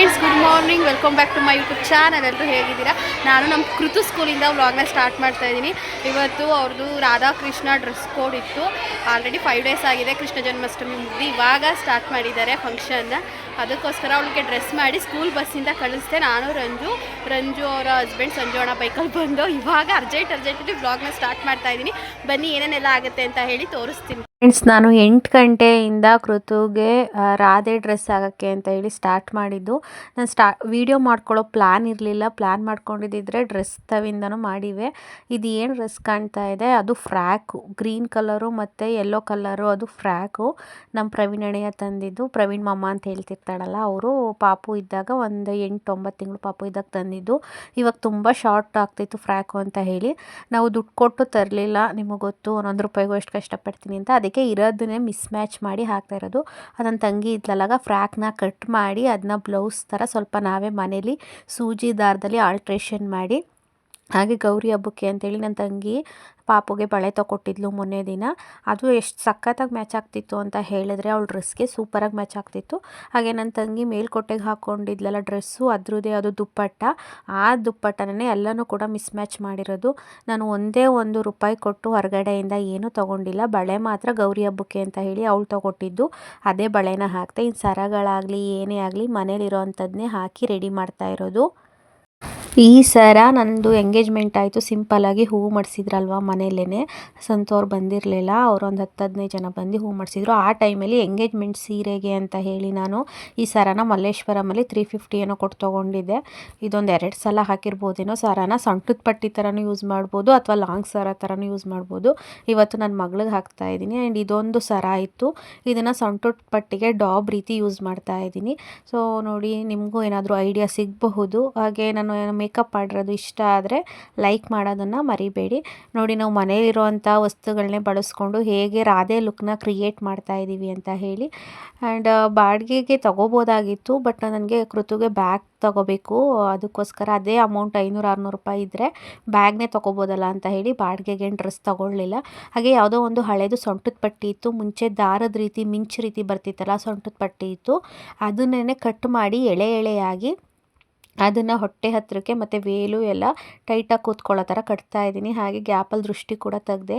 Friends good morning welcome back to my YouTube channel ಎಲ್ಲರೂ ಹೇಗಿದ್ದೀರಾ? ನಾನು ನಮ್ಮ ಕೃತು ಸ್ಕೂಲಿಂದ ವ್ಲಾಗ್ನ ಸ್ಟಾರ್ಟ್ ಮಾಡ್ತಾ ಇದ್ದೀನಿ. ಇವತ್ತು ಅವ್ರದ್ದು ರಾಧಾಕೃಷ್ಣ ಡ್ರೆಸ್ ಕೋಡ್ ಇತ್ತು. ಆಲ್ರೆಡಿ ಫೈವ್ ಡೇಸ್ ಆಗಿದೆ ಕೃಷ್ಣ ಜನ್ಮಾಷ್ಟಮಿ ಮುಗ್ದು ಇವಾಗ ಸ್ಟಾರ್ಟ್ ಮಾಡಿದ್ದಾರೆ ಫಂಕ್ಷನ್ನ ಅದಕ್ಕೋಸ್ಕರ ಅವಳಿಗೆ ಡ್ರೆಸ್ ಮಾಡಿ ಸ್ಕೂಲ್ ಬಸ್ಸಿಂದ ಕಳಿಸ್ದೆ. ನಾನು, ರಂಜು ರಂಜು ಅವರ ಹಸ್ಬೆಂಡ್ ಸಂಜೋಣ ಬೈಕಲ್ಲಿ ಬಂದು ಇವಾಗ ಅರ್ಜೆಂಟ್ ಅರ್ಜೆಂಟಲ್ಲಿ ವ್ಲಾಗ್ನ ಸ್ಟಾರ್ಟ್ ಮಾಡ್ತಾ ಇದ್ದೀನಿ. ಬನ್ನಿ ಏನೇನೆಲ್ಲ ಆಗುತ್ತೆ ಅಂತ ಹೇಳಿ ತೋರಿಸ್ತೀನಿ. ಫ್ರೆಂಡ್ಸ್ ನಾನು ಎಂಟು ಗಂಟೆಯಿಂದ ಕೃತುಗೆ ರಾಧೆ ಡ್ರೆಸ್ ಆಗೋಕ್ಕೆ ಅಂತ ಹೇಳಿ ಸ್ಟಾರ್ಟ್ ಮಾಡಿದ್ದು. ನಾನು ಸ್ಟಾ ವಿಡಿಯೋ ಮಾಡ್ಕೊಳ್ಳೋ ಪ್ಲ್ಯಾನ್ ಇರಲಿಲ್ಲ. ಪ್ಲ್ಯಾನ್ ಮಾಡ್ಕೊಂಡಿದ್ದಿದ್ರೆ ಡ್ರೆಸ್ ತವಿಂದನೂ ಮಾಡಿವೆ. ಇದು ಏನು ಡ್ರೆಸ್ ಕಾಣ್ತಾ ಇದೆ? ಅದು ಫ್ರ್ಯಾಕು ಗ್ರೀನ್ ಕಲರು ಮತ್ತು ಯೆಲ್ಲೋ ಕಲರು ಅದು ಫ್ರ್ಯಾಕು ನಮ್ಮ ಪ್ರವೀಣ್ ಅಣೆಯ ತಂದಿದ್ದು. ಪ್ರವೀಣ್ ಮಮ್ಮ ಅಂತ ಹೇಳ್ತಿರ್ತಾಳಲ್ಲ, ಅವರು ಪಾಪು ಇದ್ದಾಗ ಒಂದು ಎಂಟು ಒಂಬತ್ತು ತಿಂಗಳು ಪಾಪು ಇದ್ದಾಗ ತಂದಿದ್ದು. ಇವಾಗ ತುಂಬ ಶಾರ್ಟ್ ಆಗ್ತಿತ್ತು ಫ್ರ್ಯಾಕು ಅಂತ ಹೇಳಿ. ನಾವು ದುಡ್ಡು ಕೊಟ್ಟು ತರಲಿಲ್ಲ. ನಿಮಗೆ ಗೊತ್ತು, ಒಂದೊಂದು ರೂಪಾಯಿಗೂ ಎಷ್ಟು ಕಷ್ಟಪಡ್ತೀನಿ ಅಂತ. ಅದಕ್ಕೆ ಇರೋದನ್ನೇ ಮಿಸ್ ಮ್ಯಾಚ್ ಮಾಡಿ ಹಾಕ್ತಾ ಇರೋದು. ನನ್ನ ತಂಗಿ ಇದ್ಲಲ್ಲಾಗ ಫ್ರಾಕ್ನ ಕಟ್ ಮಾಡಿ ಅದನ್ನ ಬ್ಲೌಸ್ ಥರ ಸ್ವಲ್ಪ ನಾವೇ ಮನೇಲಿ ಸೂಜಿ ದಾರದಲ್ಲಿ ಆಲ್ಟ್ರೇಷನ್ ಮಾಡಿ ಹಾಗೆ ಗೌರಿ ಹಬ್ಬಕ್ಕೆ ಅಂತೇಳಿ ನನ್ನ ತಂಗಿ ಪಾಪುಗೆ ಬಳೆ ತಗೊಟ್ಟಿದ್ಲು ಮೊನ್ನೆ ದಿನ. ಅದು ಎಷ್ಟು ಸಖತ್ತಾಗಿ ಮ್ಯಾಚ್ ಆಗ್ತಿತ್ತು ಅಂತ ಹೇಳಿದ್ರೆ ಅವಳ ಡ್ರೆಸ್ಗೆ ಸೂಪರಾಗಿ ಮ್ಯಾಚ್ ಆಗ್ತಿತ್ತು. ಹಾಗೆ ನನ್ನ ತಂಗಿ ಮೇಲ್ಕೋಟೆಗೆ ಹಾಕ್ಕೊಂಡಿದ್ಲಲ್ಲ ಡ್ರೆಸ್ಸು ಅದ್ರದ್ದೇ ಅದು ದುಪ್ಪಟ್ಟ. ಆ ದುಪ್ಪಟ್ಟನೇ ಎಲ್ಲನೂ ಕೂಡ ಮಿಸ್ ಮ್ಯಾಚ್ ಮಾಡಿರೋದು. ನಾನು ಒಂದೇ ಒಂದು ರೂಪಾಯಿ ಕೊಟ್ಟು ಹೊರಗಡೆಯಿಂದ ಏನೂ ತೊಗೊಂಡಿಲ್ಲ. ಬಳೆ ಮಾತ್ರ ಗೌರಿ ಹಬ್ಬಕ್ಕೆ ಅಂತ ಹೇಳಿ ಅವಳು ತೊಗೊಟ್ಟಿದ್ದು. ಅದೇ ಬಳೆನ ಹಾಕ್ತೆ ಇನ್ನು ಸರಗಳಾಗಲಿ, ಏನೇ ಆಗಲಿ ಮನೇಲಿರೋ ಅಂಥದ್ದನ್ನೇ ಹಾಕಿ ರೆಡಿ ಮಾಡ್ತಾ ಇರೋದು. ಈ ಸರ ನಂದು ಎಂಗೇಜ್ಮೆಂಟ್ ಆಯಿತು. ಸಿಂಪಲ್ಲಾಗಿ ಹೂವು ಮಾಡಿಸಿದ್ರಲ್ವ ಮನೆಯಲ್ಲೇ ಸಂತೋರು ಬಂದಿರಲಿಲ್ಲ. ಅವರು ಒಂದು ಹತ್ತು ಹದಿನೈದು ಜನ ಬಂದು ಹೂವು ಮಾಡಿಸಿದ್ರು. ಆ ಟೈಮಲ್ಲಿ ಎಂಗೇಜ್ಮೆಂಟ್ ಸೀರೆಗೆ ಅಂತ ಹೇಳಿ ನಾನು ಈ ಸರನ ಮಲ್ಲೇಶ್ವರಮಲ್ಲಿ ತ್ರೀ ಫಿಫ್ಟಿ ಏನೋ ಕೊಟ್ಟು ತೊಗೊಂಡಿದ್ದೆ. ಇದೊಂದು ಎರಡು ಸಲ ಹಾಕಿರ್ಬೋದೇನೋ ಸರನ. ಸೊಂಟದ ಪಟ್ಟಿ ಥರನೂ ಯೂಸ್ ಮಾಡ್ಬೋದು ಅಥವಾ ಲಾಂಗ್ ಸರ ಥರನೂ ಯೂಸ್ ಮಾಡ್ಬೋದು. ಇವತ್ತು ನನ್ನ ಮಗಳಿಗೆ ಹಾಕ್ತಾ ಇದ್ದೀನಿ. ಆ್ಯಂಡ್ ಇದೊಂದು ಸರ ಇತ್ತು ಇದನ್ನು ಸೊಂಟದ ಪಟ್ಟಿಗೆ ಡಾಬ್ ರೀತಿ ಯೂಸ್ ಮಾಡ್ತಾ ಇದ್ದೀನಿ. ಸೊ ನೋಡಿ, ನಿಮಗೂ ಏನಾದರೂ ಐಡಿಯಾ ಸಿಗಬಹುದು. ಹಾಗೆ ನಾನು ಮೇಕಪ್ ಮಾಡಿರೋದು ಇಷ್ಟ ಆದರೆ ಲೈಕ್ ಮಾಡೋದನ್ನು ಮರಿಬೇಡಿ. ನೋಡಿ ನಾವು ಮನೇಲಿರುವಂಥ ವಸ್ತುಗಳನ್ನೇ ಬಳಸ್ಕೊಂಡು ಹೇಗೆ ರಾಧೆ ಲುಕ್ನ ಕ್ರಿಯೇಟ್ ಮಾಡ್ತಾ ಇದ್ದೀವಿ ಅಂತ ಹೇಳಿ. ಆ್ಯಂಡ್ ಬಾಡಿಗೆಗೆ ತೊಗೋಬೋದಾಗಿತ್ತು ಬಟ್ ನನಗೆ ಕೃತುಗೆ ಬ್ಯಾಗ್ ತೊಗೋಬೇಕು. ಅದಕ್ಕೋಸ್ಕರ ಅದೇ ಅಮೌಂಟ್ ಐನೂರು, ಆರುನೂರು ರೂಪಾಯಿ ಇದ್ದರೆ ಬ್ಯಾಗ್ನೇ ತೊಗೋಬೋದಲ್ಲ ಅಂತ ಹೇಳಿ ಬಾಡಿಗೆಗೆ ಡ್ರೆಸ್ ತೊಗೊಳ್ಳಿಲ್ಲ. ಹಾಗೆ ಯಾವುದೋ ಒಂದು ಹಳೇದು ಸೊಂಟದ ಪಟ್ಟಿ ಇತ್ತು, ಮುಂಚೆ ದಾರದ ರೀತಿ ಮಿಂಚು ರೀತಿ ಬರ್ತಿತ್ತಲ್ಲ ಸೊಂಟದ ಪಟ್ಟಿ ಇತ್ತು. ಅದನ್ನೇ ಕಟ್ ಮಾಡಿ ಎಳೆ, ಎಳೆಯಾಗಿ ಅದನ್ನು ಹೊಟ್ಟೆ ಹತ್ತಿರಕ್ಕೆ ಮತ್ತು ವೇಲು ಎಲ್ಲ ಟೈಟಾಗಿ ಕೂತ್ಕೊಳ್ಳೋ ಥರ ಕಟ್ತಾ ಇದ್ದೀನಿ. ಹಾಗೆ ಗ್ಯಾಪಲ್ಲಿ ದೃಷ್ಟಿ ಕೂಡ ತೆಗ್ದೆ.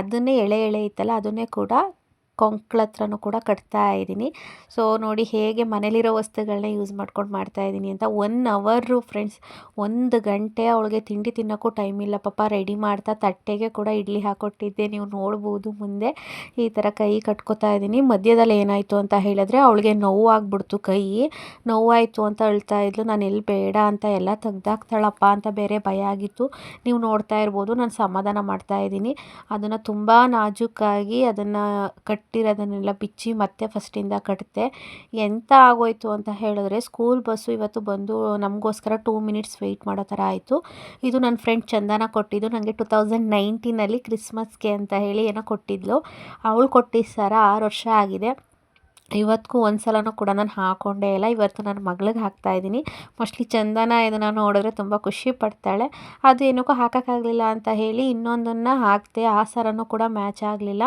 ಅದನ್ನೇ ಎಳೆ ಎಳೆ ಇತ್ತಲ್ಲ, ಅದನ್ನೇ ಕೂಡ ಕೊಂಕ್ಳ ಹತ್ರನೂ ಕೂಡ ಕಟ್ತಾ ಇದ್ದೀನಿ. ಸೊ ನೋಡಿ ಹೇಗೆ ಮನೇಲಿರೋ ವಸ್ತುಗಳನ್ನ ಯೂಸ್ ಮಾಡ್ಕೊಂಡು ಮಾಡ್ತಾ ಇದ್ದೀನಿ ಅಂತ ಒನ್ ಅವರು ಫ್ರೆಂಡ್ಸ್ ಒಂದು ಗಂಟೆ ಅವಳಿಗೆ ತಿಂಡಿ ತಿನ್ನೋಕ್ಕೂ ಟೈಮ್ ಇಲ್ಲ. ಪಾಪ ರೆಡಿ ಮಾಡ್ತಾ ತಟ್ಟೆಗೆ ಕೂಡ ಇಡ್ಲಿ ಹಾಕೊಟ್ಟಿದ್ದೆ. ನೀವು ನೋಡ್ಬೋದು ಮುಂದೆ ಈ ಥರ ಕೈ ಕಟ್ಕೋತಾ ಇದ್ದೀನಿ. ಮಧ್ಯದಲ್ಲಿ ಏನಾಯಿತು ಅಂತ ಹೇಳಿದ್ರೆ ಅವಳಿಗೆ ನೋವಾಗ್ಬಿಡ್ತು ಕೈ. ನೋವಾಯಿತು ಅಂತ ಅಳ್ತಾ ಇದ್ಲು. ನಾನು ಎಲ್ಲಿ ಬೇಡ ಅಂತ ಎಲ್ಲ ತೆಗ್ದಾಕ್ತಾಳಪ್ಪ ಅಂತ ಬೇರೆ ಭಯ ಆಗಿತ್ತು. ನೀವು ನೋಡ್ತಾ ಇರ್ಬೋದು. ನಾನು ಸಮಾಧಾನ ಮಾಡ್ತಾ ಇದ್ದೀನಿ. ಅದನ್ನು ತುಂಬ ನಾಜೂಕಾಗಿ ಅದನ್ನು ಕಟ್ಟಿರೋದನ್ನೆಲ್ಲ ಬಿಚ್ಚಿ ಮತ್ತೆ ಫಸ್ಟಿಂದ ಕಟ್ಟಿದೆ ಎಂತ ಆಗೋಯ್ತು ಅಂತ ಹೇಳಿದ್ರೆ ಸ್ಕೂಲ್ ಬಸ್ಸು ಇವತ್ತು ಬಂದು ನಮಗೋಸ್ಕರ ಟೂ ಮಿನಿಟ್ಸ್ ವೆಯ್ಟ್ ಮಾಡೋ ಥರ ಆಯಿತು. ಇದು ನನ್ನ ಫ್ರೆಂಡ್ ಚಂದನ ಕೊಟ್ಟಿದ್ದು ನನಗೆ ಟು ತೌಸಂಡ್ ನೈನ್ಟೀನಲ್ಲಿ ಕ್ರಿಸ್ಮಸ್ಗೆ ಅಂತ ಹೇಳಿ ಏನೋ ಕೊಟ್ಟಿದ್ಲು. ಅವಳು ಕೊಟ್ಟಿದ್ದ ಸರ ಆರು ವರ್ಷ ಆಗಿದೆ. ಇವತ್ತಿಗೂ ಒಂದು ಸಲನೂ ಕೂಡ ನಾನು ಹಾಕ್ಕೊಂಡೇ ಇಲ್ಲ. ಇವತ್ತು ನನ್ನ ಮಗಳಿಗೆ ಹಾಕ್ತಾ ಇದ್ದೀನಿ. ಮೋಸ್ಟ್ಲಿ ಚಂದನ ಇದನ್ನು ನೋಡಿದ್ರೆ ತುಂಬ ಖುಷಿ ಪಡ್ತಾಳೆ. ಅದು ಏನಕ್ಕೂ ಹಾಕೋಕ್ಕಾಗಲಿಲ್ಲ ಅಂತ ಹೇಳಿ ಇನ್ನೊಂದನ್ನು ಹಾಕಿದೆ ಆ ಸರನೂ ಕೂಡ ಮ್ಯಾಚ್ ಆಗಲಿಲ್ಲ.